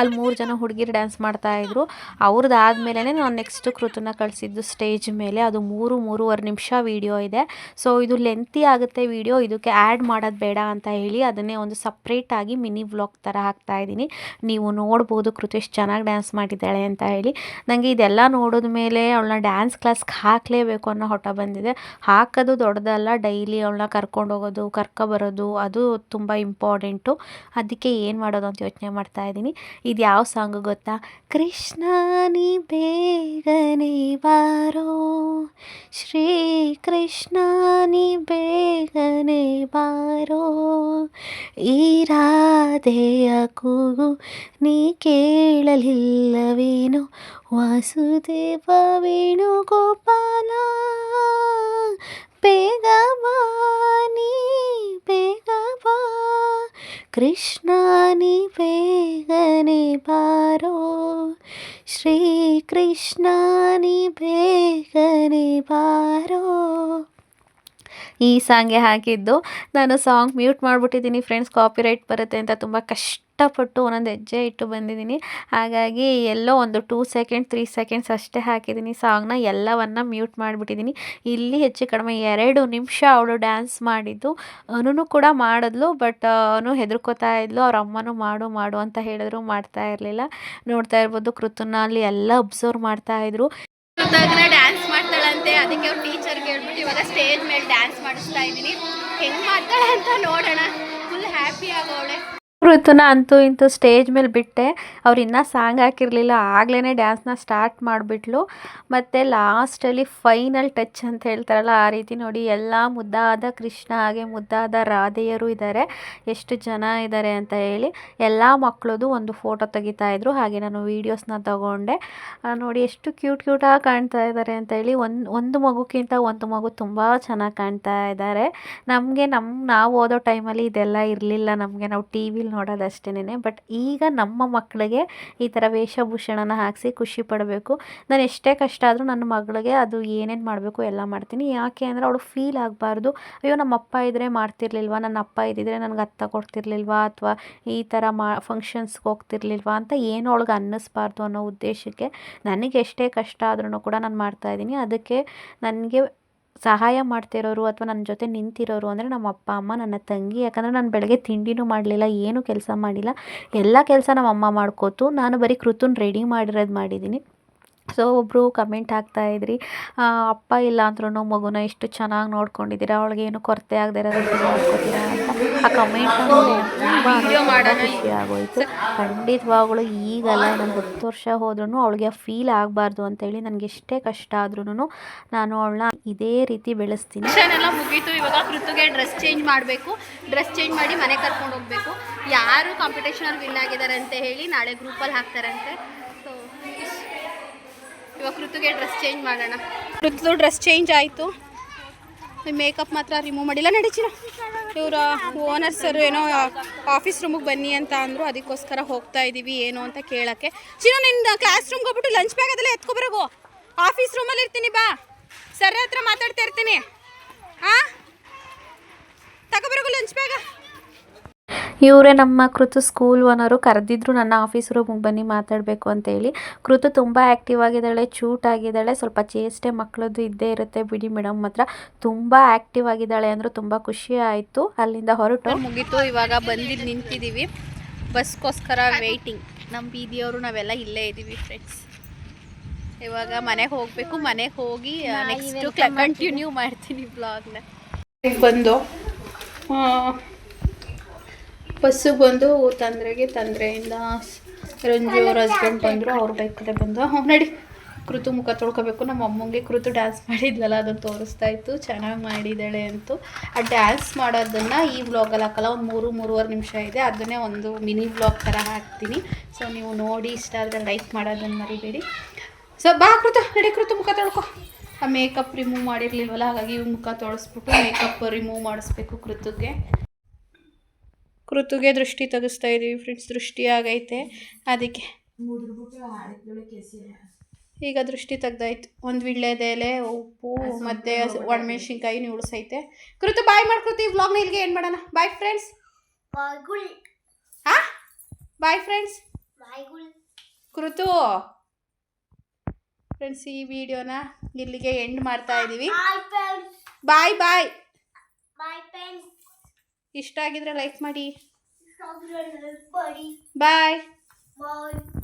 ಅಲ್ಲಿ ಮೂರು ಜನ ಹುಡುಗಿರು ಡ್ಯಾನ್ಸ್ ಮಾಡ್ತಾಯಿದ್ರು ಅವ್ರದ್ದು ಆದಮೇಲೆ ನಾನು ನೆಕ್ಸ್ಟ್ ಕೃತುನ ಕಳಿಸಿದ್ದು ಸ್ಟೇಜ್ ಮೇಲೆ. ಅದು ಮೂರು, ಮೂರುವರೆ ನಿಮಿಷ ವೀಡಿಯೋ ಇದೆ. ಸೊ ಇದು ಲೆಂತಿ ಆಗುತ್ತೆ ವೀಡಿಯೋ ಇದಕ್ಕೆ ಆ್ಯಡ್ ಮಾಡೋದು ಬೇಡ ಅಂತ ಹೇಳಿ ಅದನ್ನೇ ಒಂದು ಸಪ್ರೇಟಾಗಿ ಮಿನಿ ವ್ಲಾಗ್ ಥರ ಹಾಕ್ತಾ ಇದ್ದೀನಿ. ನೀವು ನೋಡ್ಬೋದು ಕೃತು ಎಷ್ಟು ಚೆನ್ನಾಗಿ ಡ್ಯಾನ್ಸ್ ಮಾಡಿದ್ದಾಳೆ ಅಂತ ಹೇಳಿ. ನನಗೆ ಇದೆಲ್ಲ ನೋಡಿದ ಮೇಲೆ ಅವಳನ್ನ ಡ್ಯಾನ್ಸ್ ಕ್ಲಾಸ್ಗೆ ಹಾಕಲೇಬೇಕು ಅನ್ನೋ ಹೊಟ್ಟ ಬಂದಿದೆ. ಹಾಕೋದು ದೊಡ್ಡದಲ್ಲ ಡೈಲಿ ಅವಳನ್ನ ಕರ್ಕೊಂಡು ಹೋಗೋದು ಕರ್ಕೊಬರೋದು ಅದು ತುಂಬ ಇಂಪಾರ್ಟೆಂಟು ಅದಕ್ಕೆ ಏನು ಮಾಡೋದು ಅಂತ ಯೋಚನೆ ಮಾಡ್ತಾ ಇದ್ದೀನಿ. ಇದು ಯಾವ ಸಾಂಗು ಗೊತ್ತಾ? ಕೃಷ್ಣ ನೀ ಬೇಗನೆ ಬಾರೋ, ಶ್ರೀ ಕೃಷ್ಣ ನೀ ಬೇಗನೆ ಬಾರೋ, ಈ ಕೂಗು ನೀ ಕೇಳಲಿಲ್ಲವೇನು ವಾಸುದೇವ ವೇಣುಗೋಪಾಲ ಬೇಗ ಬಾ ನೀ ಬೇಗ ಬಾ ಕೃಷ್ಣ ನೀ ಬೇಗನೆ ಬಾರೋ ಶ್ರೀ ಕೃಷ್ಣ ನೀ ಬೇಗನೆ ಬಾರೋ ಈ ಸಾಂಗ್ಗೆ ಹಾಕಿದ್ದು. ನಾನು ಸಾಂಗ್ ಮ್ಯೂಟ್ ಮಾಡಿಬಿಟ್ಟಿದ್ದೀನಿ ಫ್ರೆಂಡ್ಸ್, ಕಾಪಿರೈಟ್ ಬರುತ್ತೆ ಅಂತ ತುಂಬ ಕಷ್ಟಪಟ್ಟು ಒಂದೊಂದು ಹೆಜ್ಜೆ ಇಟ್ಟು ಬಂದಿದ್ದೀನಿ. ಹಾಗಾಗಿ ಎಲ್ಲೋ ಒಂದು ಟೂ ಸೆಕೆಂಡ್, ತ್ರೀ ಸೆಕೆಂಡ್ಸ್ ಅಷ್ಟೇ ಹಾಕಿದ್ದೀನಿ ಸಾಂಗ್ನ, ಎಲ್ಲವನ್ನು ಮ್ಯೂಟ್ ಮಾಡಿಬಿಟ್ಟಿದ್ದೀನಿ. ಇಲ್ಲಿ ಹೆಚ್ಚು ಕಡಿಮೆ ಎರಡು ನಿಮಿಷ ಅವಳು ಡ್ಯಾನ್ಸ್ ಮಾಡಿದ್ದು. ಅವನು ಕೂಡ ಮಾಡಿದ್ಲು, ಬಟ್ ಅವನು ಹೆದರ್ಕೋತಾ ಇದ್ಲು, ಅವ್ರ ಅಮ್ಮನೂ ಮಾಡು ಮಾಡು ಅಂತ ಹೇಳಿದ್ರು, ಮಾಡ್ತಾ ಇರಲಿಲ್ಲ. ನೋಡ್ತಾ ಇರ್ಬೋದು ಕೃತನ ಅಲ್ಲಿ ಎಲ್ಲ ಅಬ್ಸರ್ವ್ ಮಾಡ್ತಾ ಇದ್ರು ಡ್ಯಾನ್ಸ್ ಮಾಡ್ತಾಳಂತೆ ಅದಕ್ಕೆ ಅವ್ರ ಟೀಚರ್ ಹೇಳ್ಬಿಟ್ಟು ಇವಾಗ ಸ್ಟೇಜ್ ಮೇಲೆ ಡ್ಯಾನ್ಸ್ ಮಾಡಿಸ್ತಾ ಇದ್ದೀನಿ. ಹೆಂಗ್ ಮಾಡ್ತಾಳೆ ಅಂತ ನೋಡೋಣ. ಫುಲ್ ಹ್ಯಾಪಿ ಆಗೋಳೆ ಋತುನ ಅಂತೂ ಇಂತೂ ಸ್ಟೇಜ್ ಮೇಲೆ ಬಿಟ್ಟೆ. ಅವ್ರು ಇನ್ನೂ ಸಾಂಗ್ ಹಾಕಿರಲಿಲ್ಲ. ಆಗ್ಲೇ ಡ್ಯಾನ್ಸ್ನ ಸ್ಟಾರ್ಟ್ ಮಾಡಿಬಿಟ್ಲು. ಮತ್ತು ಲಾಸ್ಟಲ್ಲಿ ಫೈನಲ್ ಟಚ್ ಅಂತ ಹೇಳ್ತಾರಲ್ಲ, ಆ ರೀತಿ ನೋಡಿ ಎಲ್ಲ ಮುದ್ದಾದ ಕೃಷ್ಣ ಹಾಗೆ ಮುದ್ದಾದ ರಾಧೆಯರು ಇದ್ದಾರೆ ಎಷ್ಟು ಜನ ಇದ್ದಾರೆ ಅಂತ ಹೇಳಿ ಎಲ್ಲ ಮಕ್ಕಳದು ಒಂದು ಫೋಟೋ ತೆಗಿತಾ ಇದ್ರು. ಹಾಗೆ ನಾನು ವೀಡಿಯೋಸ್ನ ತಗೊಂಡೆ. ನೋಡಿ ಎಷ್ಟು ಕ್ಯೂಟ್ ಕ್ಯೂಟಾಗಿ ಕಾಣ್ತಾ ಇದ್ದಾರೆ ಅಂತ ಹೇಳಿ ಒಂದು ಒಂದು ಮಗುಕ್ಕಿಂತ ಒಂದು ಮಗು ತುಂಬ ಚೆನ್ನಾಗಿ ಕಾಣ್ತಾ ಇದ್ದಾರೆ ನಮಗೆ ನಮ್ಮ ನಾವು ಓದೋ ಟೈಮಲ್ಲಿ ಇದೆಲ್ಲ ಇರಲಿಲ್ಲ ನಮಗೆ. ನಾವು ಟಿ ವಿಲಿ ನೋಡೋದಷ್ಟೇನೆ ಬಟ್ ಈಗ ನಮ್ಮ ಮಕ್ಕಳಿಗೆ ಈ ಥರ ವೇಷಭೂಷಣನ ಹಾಕಿಸಿ ಖುಷಿ ಪಡಬೇಕು. ನಾನು ಎಷ್ಟೇ ಕಷ್ಟ ಆದರೂ ನನ್ನ ಮಗಳಿಗೆ ಅದು ಏನೇನು ಮಾಡಬೇಕು ಎಲ್ಲ ಮಾಡ್ತೀನಿ. ಯಾಕೆ ಅಂದರೆ ಅವಳು ಫೀಲ್ ಆಗಬಾರ್ದು. ಅಯ್ಯೋ, ನಮ್ಮ ಅಪ್ಪ ಇದ್ದರೆ ಮಾಡ್ತಿರ್ಲಿಲ್ವಾ? ನನ್ನ ಅಪ್ಪ ಇದ್ದಿದ್ರೆ ನನಗೆ ಅತ್ತ ಕೊಡ್ತಿರ್ಲಿಲ್ವಾ? ಅಥವಾ ಈ ಥರ ಮಾ ಫಂಕ್ಷನ್ಸ್ಗೆ ಹೋಗ್ತಿರ್ಲಿಲ್ವಾ? ಅಂತ ಏನು ಅವಳಿಗೆ ಅನ್ನಿಸ್ಬಾರ್ದು ಅನ್ನೋ ಉದ್ದೇಶಕ್ಕೆ. ನನಗೆ ಎಷ್ಟೇ ಕಷ್ಟ ಆದ್ರೂ ಕೂಡ ನಾನು ಮಾಡ್ತಾಯಿದ್ದೀನಿ ಅದಕ್ಕೆ ನನಗೆ ಸಹಾಯ ಮಾಡ್ತಿರೋರು ಅಥವಾ ನನ್ನ ಜೊತೆ ನಿಂತಿರೋರು ಅಂದರೆ ನಮ್ಮ ಅಪ್ಪ, ಅಮ್ಮ, ನನ್ನ ತಂಗಿ, ಯಾಕಂದರೆ ನಾನು ಬೆಳಗ್ಗೆ ತಿಂಡಿನೂ ಮಾಡಲಿಲ್ಲ, ಏನೂ ಕೆಲಸ ಮಾಡಿಲ್ಲ. ಎಲ್ಲ ಕೆಲಸ ನಮ್ಮ ಅಮ್ಮ ಮಾಡ್ಕೋತು. ನಾನು ಬರೀ ಕೃತುನ್ ರೆಡಿ ಮಾಡಿರೋದು ಮಾಡಿದ್ದೀನಿ. ಸೊ ಒಬ್ಬರು ಕಮೆಂಟ್ ಹಾಕ್ತಾ ಇದ್ರಿ ಅಪ್ಪ ಇಲ್ಲ ಅಂದ್ರೂ ಮಗುನ ಎಷ್ಟು ಚೆನ್ನಾಗಿ ನೋಡ್ಕೊಂಡಿದ್ದೀರಾ? ಅವಳಿಗೆ ಏನು ಕೊರತೆ ಆಗದೆ ಇರೋದು ನೋಡ್ಕೊತೀರಾ ಅಂತ ಆ ಕಮೆಂಟ್ ನೋಡಿ ತುಂಬ. ಖುಷಿ ಆಗೋಯ್ತು. ಖಂಡಿತವಾಗಳು ಈಗಲ್ಲ ನಾನು ಹತ್ತು ವರ್ಷ ಹೋದ್ರೂ ಅವಳಿಗೆ ಆ ಫೀಲ್ ಆಗಬಾರ್ದು ಅಂತೇಳಿ ನನಗೆ ಎಷ್ಟೇ ಕಷ್ಟ ಆದ್ರೂ ನಾನು ಅವಳನ್ನ ಇದೇ ರೀತಿ ಬೆಳೆಸ್ತೀನಿ. ಎಲ್ಲ ಮುಗೀತು. ಇವಾಗ ಋತುಗೆ ಡ್ರೆಸ್ ಚೇಂಜ್ ಮಾಡಬೇಕು. ಡ್ರೆಸ್ ಚೇಂಜ್ ಮಾಡಿ ಮನೆ ಕರ್ಕೊಂಡು ಹೋಗಬೇಕು. ಯಾರು ಕಾಂಪಿಟೇಷನಲ್ಲಿ ವಿನ್ ಆಗಿದ್ದಾರೆ ಅಂತ ಹೇಳಿ ನಾಳೆ ಗ್ರೂಪಲ್ಲಿ ಹಾಕ್ತಾರಂತೆ. ಇವಾಗ ಋತುಗೆ ಡ್ರೆಸ್ ಚೇಂಜ್ ಮಾಡೋಣ. ಋತು ಡ್ರೆಸ್ ಚೇಂಜ್ ಆಯಿತು. ಮೇಕಪ್ ಮಾತ್ರ ರಿಮೂವ್ ಮಾಡಿಲ್ಲ. ನಡೀಚಿನ ಇವರ ಓನರ್ ಸರ್ ಏನೋ ಆಫೀಸ್ ರೂಮಿಗೆ ಬನ್ನಿ ಅಂತ ಅಂದರು. ಅದಕ್ಕೋಸ್ಕರ ಹೋಗ್ತಾ ಇದ್ದೀವಿ ಏನು ಅಂತ ಕೇಳೋಕ್ಕೆ. ಚಿನ್ನ ನಿನ್ನ ಕ್ಲಾಸ್ ರೂಮ್ಗೆ ಹೋಗ್ಬಿಟ್ಟು ಲಂಚ್ ಬ್ಯಾಗ್ ಅದೆಲ್ಲ ಎತ್ಕೊಬರಗು ಆಫೀಸ್ ರೂಮಲ್ಲಿ ಇರ್ತೀನಿ ಬಾ. ಸರ್ ಹತ್ರ ಮಾತಾಡ್ತಾ ಇರ್ತೀನಿ. ಹಾಂ ತಗೊಬರಗು ಲಂಚ್ ಬ್ಯಾಗ ಇವರೇ ನಮ್ಮ ಕೃತು ಸ್ಕೂಲ್ ಓನರು ಕರೆದಿದ್ರು ನನ್ನ ಆಫೀಸ್ ರೂಮಿಗೆ ಬನ್ನಿ ಮಾತಾಡಬೇಕು ಅಂತೇಳಿ ಕೃತು ತುಂಬ ಆ್ಯಕ್ಟಿವ್ ಆಗಿದ್ದಾಳೆ ಚೂಟ್ ಆಗಿದ್ದಾಳೆ ಸ್ವಲ್ಪ ಚೇಷ್ಟೆ ಮಕ್ಕಳದ್ದು ಇದ್ದೇ ಇರುತ್ತೆ ಬಿಡಿ ಮೇಡಮ್ ಮಾತ್ರ ತುಂಬ ಆ್ಯಕ್ಟಿವ್ ಆಗಿದ್ದಾಳೆ ಅಂದರೆ ತುಂಬ ಖುಷಿ ಆಯಿತು. ಅಲ್ಲಿಂದ ಹೊರಟು. ಮುಗೀತು ಇವಾಗ ಬಂದು ನಿಂತಿದ್ದೀವಿ ಬಸ್ಗೋಸ್ಕರ ವೆಯ್ಟಿಂಗ್ ನಮ್ಮ ಬೀದಿಯವರು ನಾವೆಲ್ಲ ಇಲ್ಲೇ ಇದ್ದೀವಿ ಫ್ರೆಂಡ್ಸ್ ಇವಾಗ ಮನೆಗೆ ಹೋಗಬೇಕು ಮನೆಗೆ ಹೋಗಿ ನೆಕ್ಸ್ಟ್ ಕಂಟಿನ್ಯೂ ಮಾಡ್ತೀನಿ. ಬ್ಲಾಗ್ನ ಬಂದು ಬಸ್ಸಿಗೆ ಬಂದು ತಂದ್ರೆಗೆ ತಂದ್ರೆಯಿಂದ ರಂಜು ಅವ್ರ ಹಸ್ಬೆಂಡ್ ಬಂದರು, ಅವ್ರ ಬೈಕಲ್ಲೇ ಬಂದು ಹ್ಞೂ ನಡಿ. ಕೃತು ಮುಖ ತೊಳ್ಕೊಬೇಕು. ನಮ್ಮ ಅಮ್ಮಂಗೆ ಕೃತು ಡ್ಯಾನ್ಸ್ ಮಾಡಿದ್ಲಲ್ಲ, ಅದನ್ನು ತೋರಿಸ್ತಾ ಇತ್ತು. ಚೆನ್ನಾಗಿ ಮಾಡಿದ್ದಾಳೆ ಅಂತು. ಆ ಡ್ಯಾನ್ಸ್ ಮಾಡೋದನ್ನು ಈ ವ್ಲಾಗಲ್ಲಿ ಹಾಕಲ್ಲ, ಒಂದು ಮೂರು, ಮೂರುವರೆ ನಿಮಿಷ ಇದೆ. ಅದನ್ನೇ ಒಂದು ಮಿನಿ ವ್ಲಾಗ್ ಥರ ಹಾಕ್ತೀನಿ. ಸೊ ನೀವು ನೋಡಿ, ಇಷ್ಟ ಆದರೆ ಲೈಕ್ ಮಾಡೋದನ್ನು ಮರಿಬೇಡಿ. ಸೊ ಬಾ ಕೃತು, ನಡಿ, ಕೃತು ಮುಖ ತೊಳ್ಕೊ. ಆ ಮೇಕಪ್ ರಿಮೂವ್ ಮಾಡಿರಲಿಲ್ವಲ್ಲ, ಹಾಗಾಗಿ ಮುಖ ತೊಳಸ್ಬಿಟ್ಟು ಮೇಕಪ್ ರಿಮೂವ್ ಮಾಡಿಸ್ಬೇಕು ಕೃತುಗೆ. ಕೃತುಗೆ ದೃಷ್ಟಿ ತೆಗಿಸ್ತಾ ಇದ್ದೀವಿ ಫ್ರೆಂಡ್ಸ್ ದೃಷ್ಟಿ ಆಗೈತೆ. ಅದಕ್ಕೆ ಈಗ ದೃಷ್ಟಿ ತೆಗ್ದಾಯ್ತು. ಒಂದು ವಿಳ್ಳೆದೆಲೆ ಉಪ್ಪು ಮತ್ತು ಒಣಮೆಣ್ಸಿನ್ಕಾಯಿ ಉಳಿಸೈತೆ ಕೃತು ಬಾಯ್ ಮಾಡ್ಕೊತಿ ವ್ಲಾಗ್ನ ಇಲ್ಲಿಗೆ ಏನು ಮಾಡೋಣ. ಬಾಯ್ ಫ್ರೆಂಡ್ಸ್ ಹಾ ಬಾಯ್ ಫ್ರೆಂಡ್ಸ್. ಕೃತು. ಫ್ರೆಂಡ್ಸ್ ಈ ವಿಡಿಯೋನ ಇಲ್ಲಿಗೆ ಎಂಡ್ ಮಾಡ್ತಾ ಇದ್ದೀವಿ ಬಾಯ್. ಬಾಯ್ ಬಾಯ್ ಫ್ರೆಂಡ್ಸ್. ಇಷ್ಟ ಆಗಿದ್ರೆ ಲೈಕ್ ಮಾಡಿ. ಬಾಯ್ ಬಾಯ್